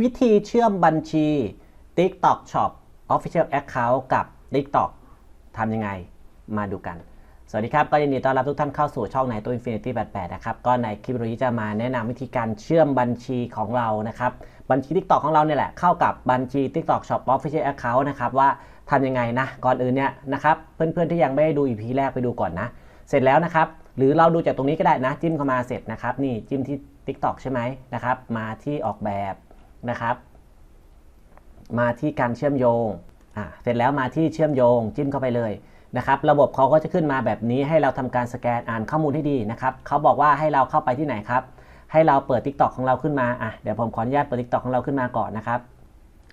วิธีเชื่อมบัญชี TikTok Shop Official Account กับ TikTok ทำยังไงมาดูกัน สวัสดีครับ ก็ยินดีต้อนรับทุกท่านเข้าสู่ช่องไหนตัว Infinity 88 นะครับ ก็ในคลิปโอนี้จะมาแนะนำวิธีการเชื่อมบัญชีของเรานะครับ บัญชี TikTok ของเราเนี่ยแหละเข้ากับบัญชี TikTok Shop Official Account นะครับว่าทำยังไงนะ ก่อนอื่นเนี่ยนะครับเพื่อนๆที่ยังไม่ได้ดู EP แรกไปดูก่อนนะ เสร็จแล้วนะครับหรือเราดูจากตรงนี้ก็ได้นะจิ้มเข้ามาเสร็จนะครับนี่จิ้มที่ TikTok ใช่ไหมนะครับมาที่ออกแบบ นะครับ มาที่การเชื่อมโยงเสร็จแล้วมาที่เชื่อมโยงจิ้มเข้าไปเลยนะครับระบบเขาก็จะขึ้นมาแบบนี้ให้เราทำการสแกนอ่านข้อมูลให้ดีนะครับเขาบอกว่าให้เราเข้าไปที่ไหนครับ ให้เราเปิด TikTok ของเราขึ้นมาอะเดี๋ยวผมขออนุญาตเปิด TikTok ของเราขึ้นมาก่อนนะครับ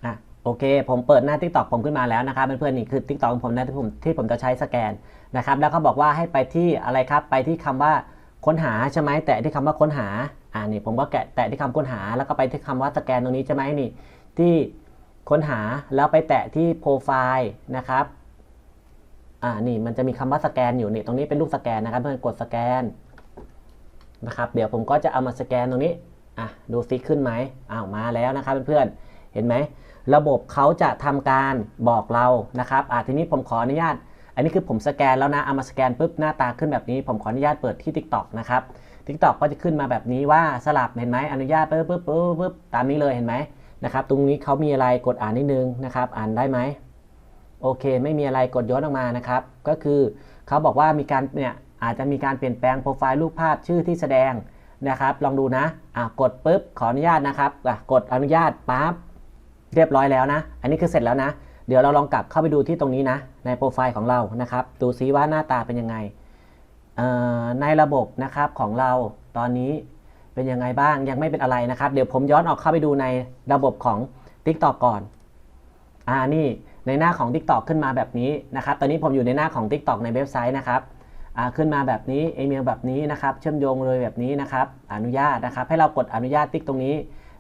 อะโอเค ผมเปิดหน้า TikTok ผมขึ้นมาแล้วนะครับเพื่อนๆนี่คือ TikTok ของผมนะที่ผมที่ผมจะใช้สแกนนะครับแล้วเขาบอกว่าให้ไปที่อะไรครับไปที่คำว่า ค้นหาใช่ไหมแตะที่คำว่าค้นหาอ่านี่ผมก็แกะแตะที่คำค้นหา แล้วก็ไปที่คำว่าสแกนตรงนี้ใช่ไหมนี่ ที่ค้นหาแล้วไปแตะที่โปรไฟล์นะครับอ่านี่มันจะมีคำว่าสแกนอยู่นี่ตรงนี้เป็นรูปสแกนนะครับเพื่อนกดสแกนนะครับ เดี๋ยวผมก็จะเอามาสแกนตรงนี้อะดูซิขึ้นไหมอ้าวมาแล้วนะครับเพื่อนๆเห็นไหมระบบเขาจะทำการบอกเรานะครับอะทีนี้ผมขออนุญาต อันนี้คือผมสแกนแล้วนะเอามาสแกนปุ๊บหน้าตาขึ้นแบบนี้ ผมขออนุญาตเปิดที่ TikTok นะครับ TikTok ก็จะขึ้นมาแบบนี้ว่าสลับเห็นไหมอนุญาตปุ๊บปุ๊บปุ๊บปุ๊บตามนี้เลยเห็นไหมนะครับตรงนี้เขามีอะไรกดอ่านนิดนึงนะครับอ่านได้ไหมโอเค ไม่มีอะไรกดย้อนออกมานะครับ ก็คือเขาบอกว่ามีการเนี่ยอาจจะมีการเปลี่ยนแปลงโปรไฟล์รูปภาพชื่อที่แสดงนะครับ ลองดูนะอะกดปุ๊บขออนุญาตนะครับอะกดอนุญาตปั๊บเรียบร้อยแล้วนะ อันนี้คือเสร็จแล้วนะ เดี๋ยวเราลองกลับเข้าไปดูที่ตรงนี้นะ ในโปรไฟล์ของเรานะครับ ดูซิว่าหน้าตาเป็นยังไง ในระบบนะครับของเราตอนนี้เป็นยังไงบ้างยังไม่เป็นอะไรนะครับ เดี๋ยวผมย้อนออกเข้าไปดูในระบบของ TikTok ก่อน อ่านี่ในหน้าของ TikTok ขึ้นมาแบบนี้นะครับ ตอนนี้ผมอยู่ในหน้าของ TikTok ในเว็บไซต์นะครับขึ้นมาแบบนี้อีเมลแบบนี้นะครับ เชื่อมโยงเลยแบบนี้นะครับ อนุญาตนะครับ ให้เรากดอนุญาตติ๊กตรงนี้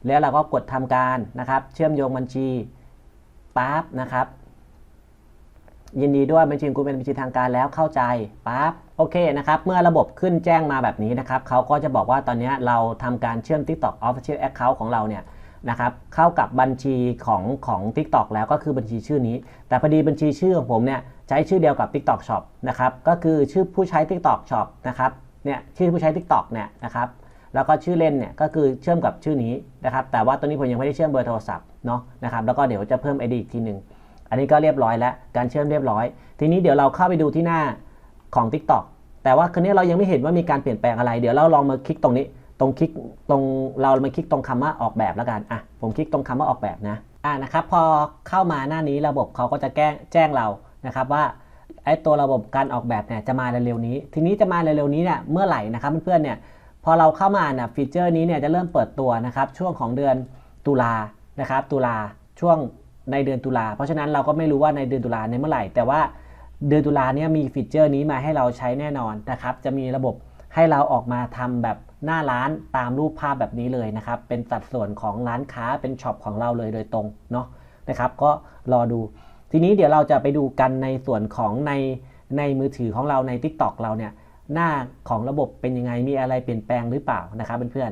แล้วเราก็กดทำการนะครับ เชื่อมโยงบัญชี ปั๊บนะครับ ยินดีด้วยบัญชีคุณเป็นบัญชีทางการแล้วเข้าใจปั๊บโอเคนะครับ เมื่อระบบขึ้นแจ้งมาแบบนี้นะครับเขาก็จะบอกว่าตอนนี้เราทำการเชื่อม TikTok Official Account ของเราเนี่ยนะครับเข้ากับบัญชีของของ TikTok แล้วก็คือบัญชีชื่อนี้ แต่พอดีบัญชีชื่อของผมเนี่ยใช้ชื่อเดียวกับ TikTok Shop นะครับก็คือชื่อผู้ใช้ TikTok Shop นะครับเนี่ยชื่อผู้ใช้ TikTok เนี่ยนะครับ แล้วก็ชื่อเล่นเนี่ยก็คือเชื่อมกับชื่อนี้นะครับแต่ว่าตัวนี้ผมยังไม่ได้เชื่อมเบอร์โทรศัพท์เนาะนะครับแล้วก็เดี๋ยวจะเพิ่ม ID อีกทีหนึ่งอันนี้ก็เรียบร้อยแล้วการเชื่อมเรียบร้อย ทีนี้เดี๋ยวเราเข้าไปดูที่หน้าของ TikTok แต่ว่าครั้นี้เรายังไม่เห็นว่ามีการเปลี่ยนแปลงอะไร เดี๋ยวเราลองมาคลิกตรงนี้ ตรงคลิกตรงเรามาคลิกตรงคำว่าออกแบบแล้วกันอะผมคลิกตรงคำว่าออกแบบนะอะนะครับพอเข้ามาหน้านี้ระบบเขาก็จะแจ้งแจ้งเรานะครับว่าไอ้ตัวระบบการออกแบบเนี่ยจะมาเร็วๆนี้ ทีนี้จะมาเร็วๆนี้เนี่ยเมื่อไหร่นะครับเพื่อนๆเนี่ย พอเราเข้ามาเนี่ยฟีเจอร์นี้เนี่ยจะเริ่มเปิดตัวนะครับช่วงของเดือนตุลานะครับตุลาช่วงในเดือนตุลาเพราะฉะนั้นเราก็ไม่รู้ว่าในเดือนตุลาในเมื่อไหร่ แต่ว่าเดือนตุลาเนี่ยมีฟีเจอร์นี้มาให้เราใช้แน่นอนนะครับจะมีระบบให้เราออกมาทำแบบหน้าร้านตามรูปภาพแบบนี้เลยนะครับ เป็นสัดส่วนของร้านค้าเป็นช็อปของเราเลยโดยตรงเนาะนะครับ ก็รอดู ทีนี้เดี๋ยวเราจะไปดูกันในส่วนของในในมือถือของเราใน Tik t o อกเราเนี่ย หน้าของระบบเป็นยังไงมีอะไรเปลี่ยนแปลงหรือเปล่านะครับเพื่อน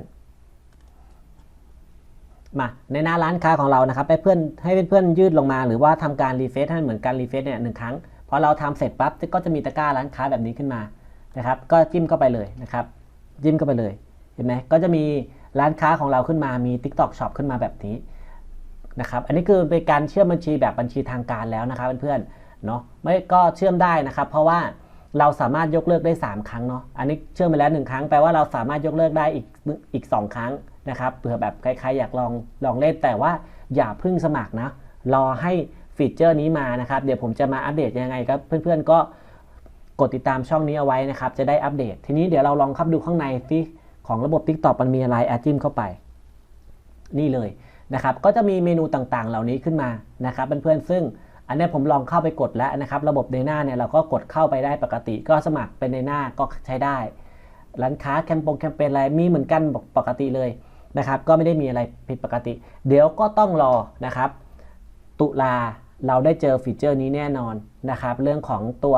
ๆมาในหน้าร้านค้าของเรานะครับให้เพื่อนให้เพื่อนๆยืดลงมา หรือว่าทำการรีเฟซให้เหมือนการรีเฟซเนี่ยหนึ่งครั้งพอเราทำเสร็จปั๊บก็จะมีตะกร้าร้านค้าแบบนี้ขึ้นมานะครับ ก็จิ้มเข้าไปเลยนะครับจิ้มเข้าไปเลยเห็นไหมก็จะมีร้านค้าของเราขึ้นมามี TikTok Shop ขึ้นมาแบบนี้นะครับ อันนี้คือเป็นการเชื่อมบัญชีแบบบัญชีทางการแล้วนะครับเพื่อนๆเนาะไม่ก็เชื่อมได้นะครับ เพราะว่า เราสามารถยกเลิกได้ 3 ครั้งเนาะ อันนี้เชื่อมไปแล้ว 1 ครั้ง แปลว่าเราสามารถยกเลิกได้อีกอีก 2 ครั้งนะครับ เผื่อแบบใครๆอยากลองลองเล่น แต่ว่าอย่าพึ่งสมัครนะ รอให้ฟีเจอร์นี้มานะครับ เดี๋ยวผมจะมาอัปเดตยังไงครับ เพื่อนๆก็กดติดตามช่องนี้เอาไว้นะครับ จะได้อัปเดต ทีนี้เดี๋ยวเราลองเข้าดูข้างในซิของระบบ TikTok มันมีอะไรแอดจิ้มเข้าไป นี่เลยนะครับ ก็จะมีเมนูต่างๆ เหล่านี้ขึ้นมานะครับเพื่อนๆซึ่ง อันนี้ผมลองเข้าไปกดแล้วนะครับ ระบบในหน้าเนี่ยเราก็กดเข้าไปได้ปกติ ก็สมัครเป็นในหน้าก็ใช้ได้ ร้านค้าแคมปงแคมเปญอะไรมีเหมือนกันปกติเลยนะครับ ก็ไม่ได้มีอะไรผิดปกติ เดี๋ยวก็ต้องรอนะครับ ตุลาเราได้เจอฟีเจอร์นี้แน่นอนนะครับ เรื่องของตัว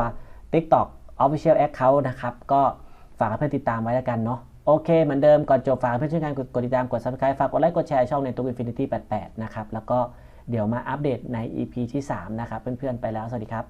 TikTok Official Account นะครับ ก็ฝากเพื่อนติดตามไว้แล้วกันเนาะโอเคเหมือนเดิมก่อนจบฝากเพื่อนช่วยกันกดติดตามกด subscribe ฝากกดไลค์กดแชร์ช่องในตัว Infinity 88 นะครับ แล้วก็ เดี๋ยวมาอัปเดตใน EP ที่ 3 นะครับ เพื่อนๆ ไปแล้ว สวัสดีครับ